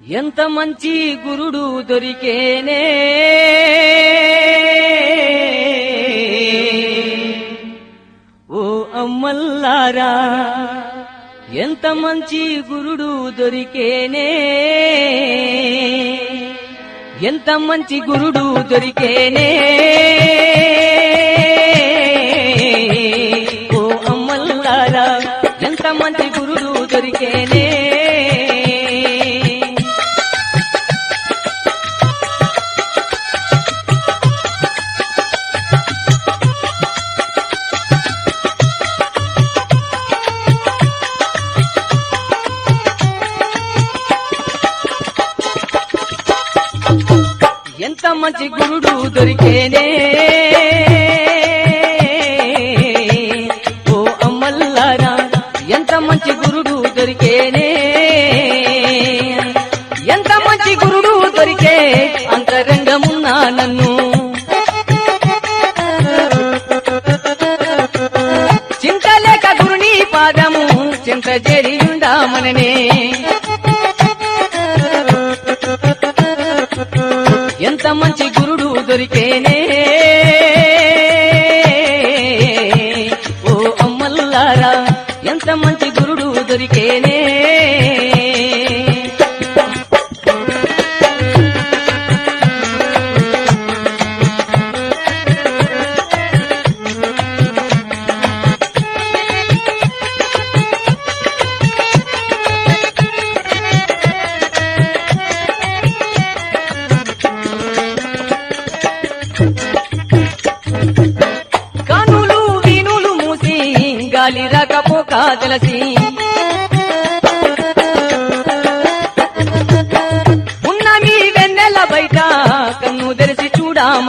ఎంత మంచి గురుడు దొరికేనే? ఓ అమ్మల్లారా ఎంత మంచి గురుడు దొరికేనే? ఎంత మంచి గురుడు దొరికేనే? ఓ అమ్మల్లారా ఎంత మంచి గురుడు దొరికేనే? దొరికేనే. ఓ అమ్మల్లారా ఎంత మంచి గురుడు దొరికేనే. ఎంత మంచి గురుడు దొరికే అంతరంగమున్నా నన్ను. చింతలేక గురుని పాదము చింత చేరి ఉండామననే గురుడు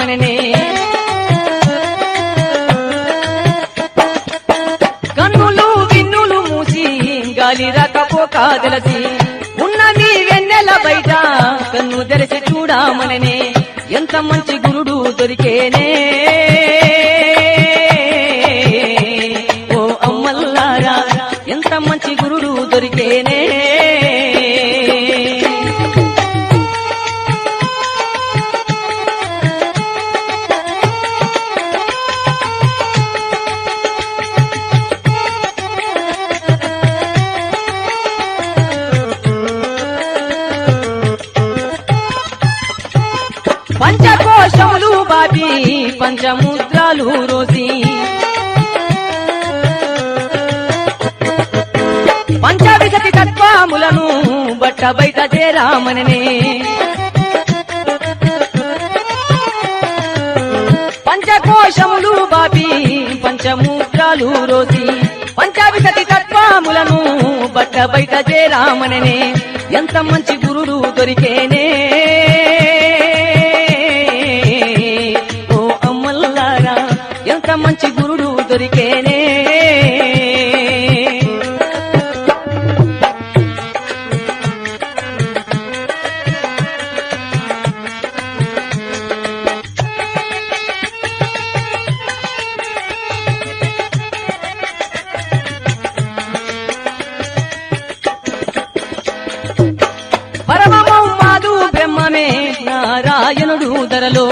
చూడామననే కన్నులు విన్నులు మూసి గాలి రాకపో కాదలసి. ఉన్న మీ వెన్నెల బయట కన్ను తెరిచి చూడామననే ఎంత మంచి గురుడు దొరికేనే. పంచముద్రాలు రోసి. పంచవిగతి తత్వములను బట్ట బయట చేరామననే. పంచకోశములు బాబి పంచముద్రాలు రోసి. పంచవిగతి తత్వములను బట్ట బయట చేరామననే. ఎంత మంచి గురుడు దొరికేనే. దొరికేనే. పరమమం మాధు బ్రహ్మమే నారాయణుడు ధరలో.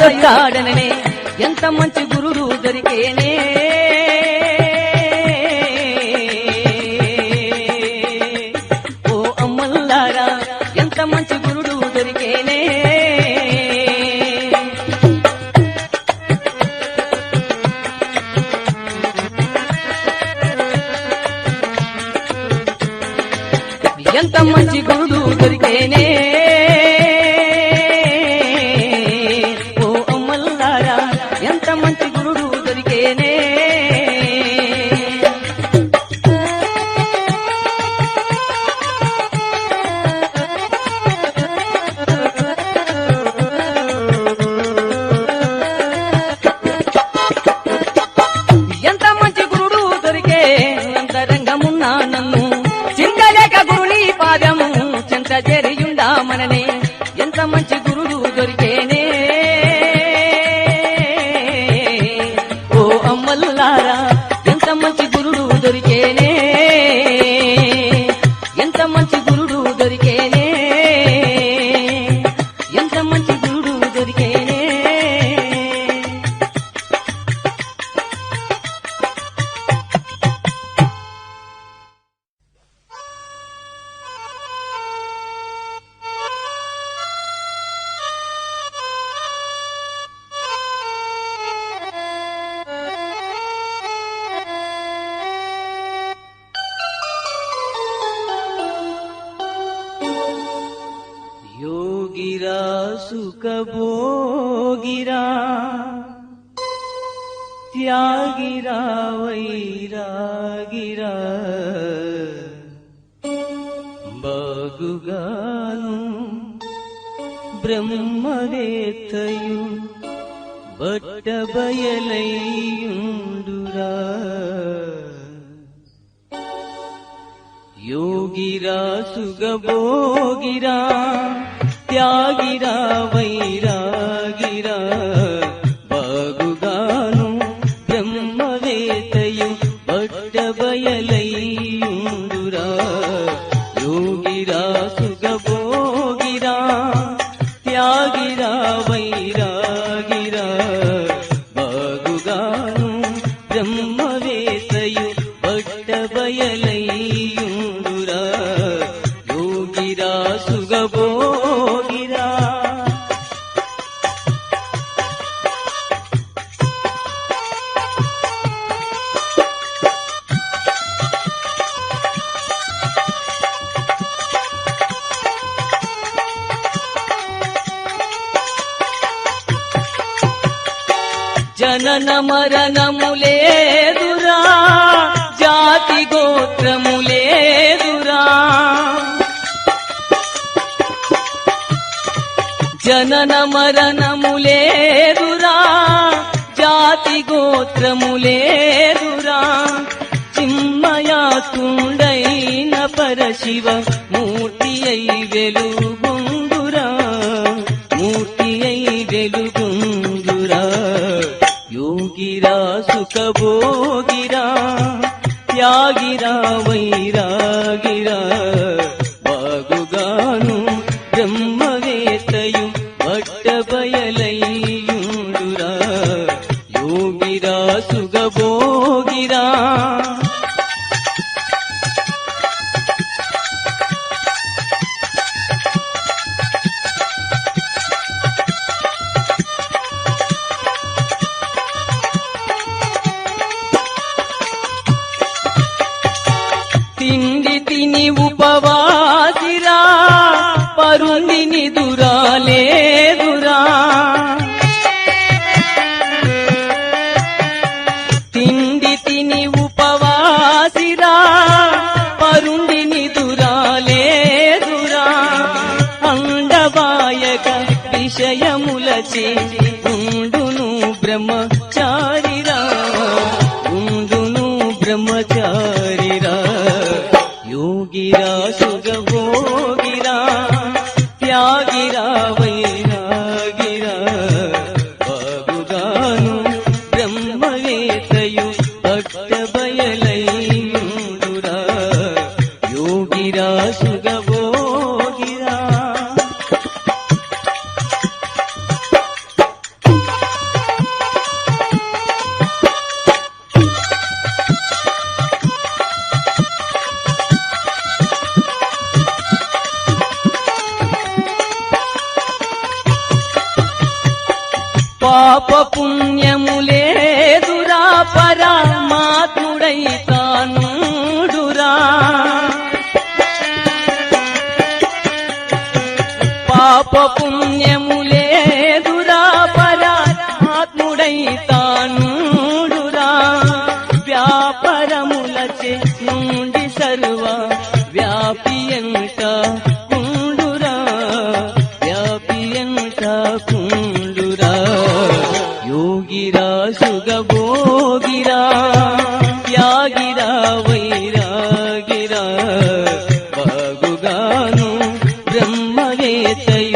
దైవరాయుడకాడననే ఎంత మంచి గురుడు దొరికేనే. ఓ అమ్మల్లారా ఎంత మంచి గురుడు దొరికేనే. ఎంత మంచి గురుడు దొరికేనే. कबो गिरा त्यागिरा वैरा गिरा। बुगाल ब्रह्मवेतयु बट्टबयलैयुण्डुरा योगिरा सुगबोगिरा। ವೈರಾಗಿರ ವೈರಾಗಿ జనన మరణములేదురా జాతి గోత్రములేదురా జనన మరణములేదురా జాతి గోత్రములేదురా చిమ్మయా చిమ్మయాతుండైన పరశివ మూర్తి అయి వెలుగు సుఖభోగిరా విషయములచే ఉండును బ్రహ్మచారిరా ఉండును బ్రహ్మచారిరా. యోగిరా సుగభోగిరా త్యాగిరా వైరాగిరా. బాగుగాను బ్రహ్మవేతయు భక్త బయలై యోగిరా సుగభో పాప పుణ్యములేదురా పరమాత్ముడై తానుడురా వ్యాపారములచే నుండి సర్వ వ్యాపియంట కుండురా వ్యాపియంట కుండురా. యోగిరా సుగభోగిరా త్యాగిరా వైరాగిరా. బాగుగాను బ్రహ్మవేత్తయు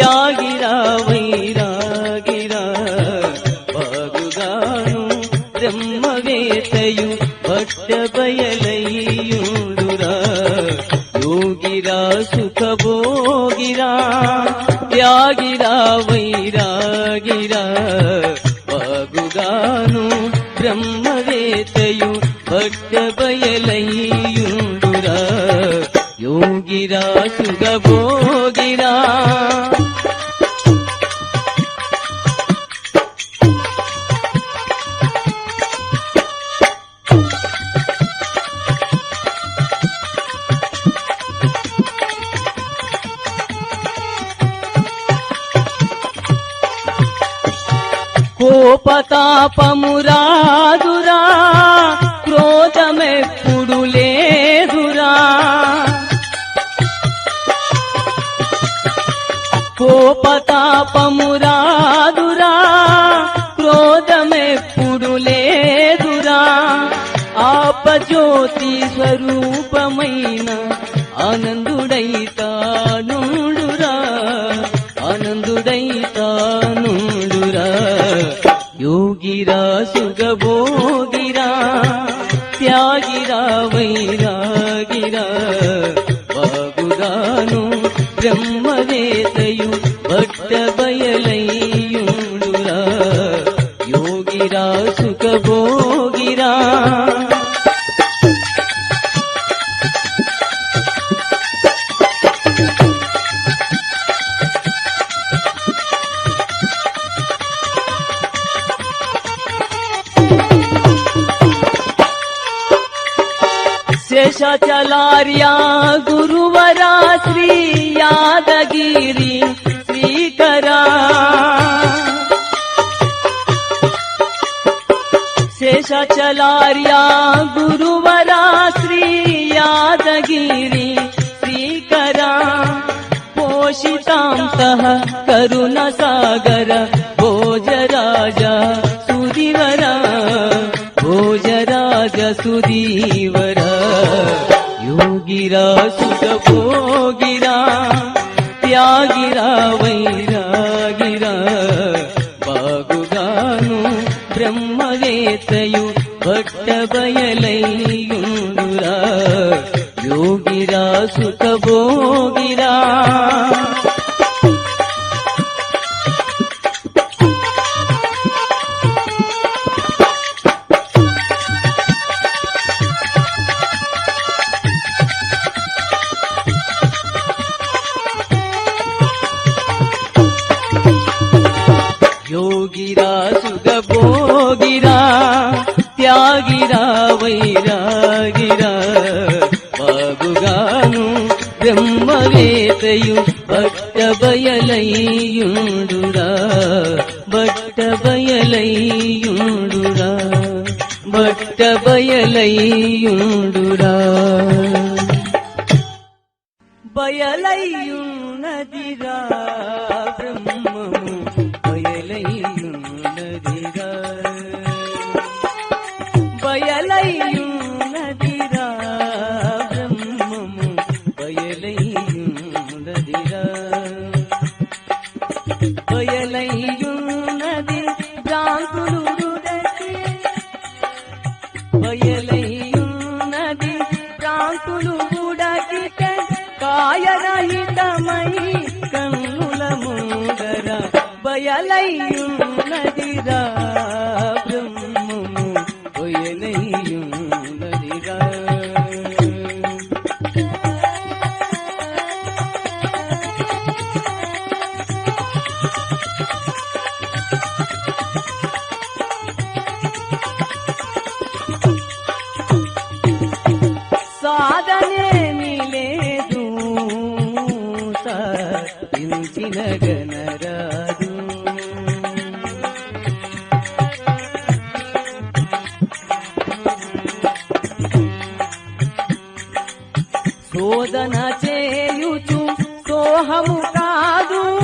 త్యాగిరా వైరాగిరా. బాగుగాను బ్రహ్మవేతయు భట్ట బయలయ్యుడురా యోగిరా సుఖభోగిరా. త్యాగిరా వైరాగిరా. బాగుగాను బ్రహ్మవేతయు భట్ట బయలయ్యుడురా యోగిరా సుఖభోగిరా. కోపతాపమురాదురా క్రోధమెప్పుడు లేదురా. కోపతాపమురాదురా క్రోధమెప్పుడు లేదురా. ఆపజ్యోతి స్వరూపమైన ఆనందుడై శేషాచలార్య గురువరా శ్రీ యాదగిరి శ్రీకరా. పోషితాంతః కరుణ సాగర భోజరాజ సుదివర భోజరాజ సుదీవర యోగిరా సుఖభోగిరా త్యాగిరా వైరాగిరా. బాగుగాను బ్రహ్మవేత్తయు భట్ట బయలయ్యుడురా యోగిరా సుఖభోగిరా. యోగిరా బ్రహ్మవేతయు భట్ట బయలయ్యుడురా భట్ట బయలయ్యుడురా భట్ట బయలయ్యుడురా బయలయ్యున్నదిరా బ్రహ్మము బయలయ్యున్నదిరా బోధన చేయుచు సోహము కాదు.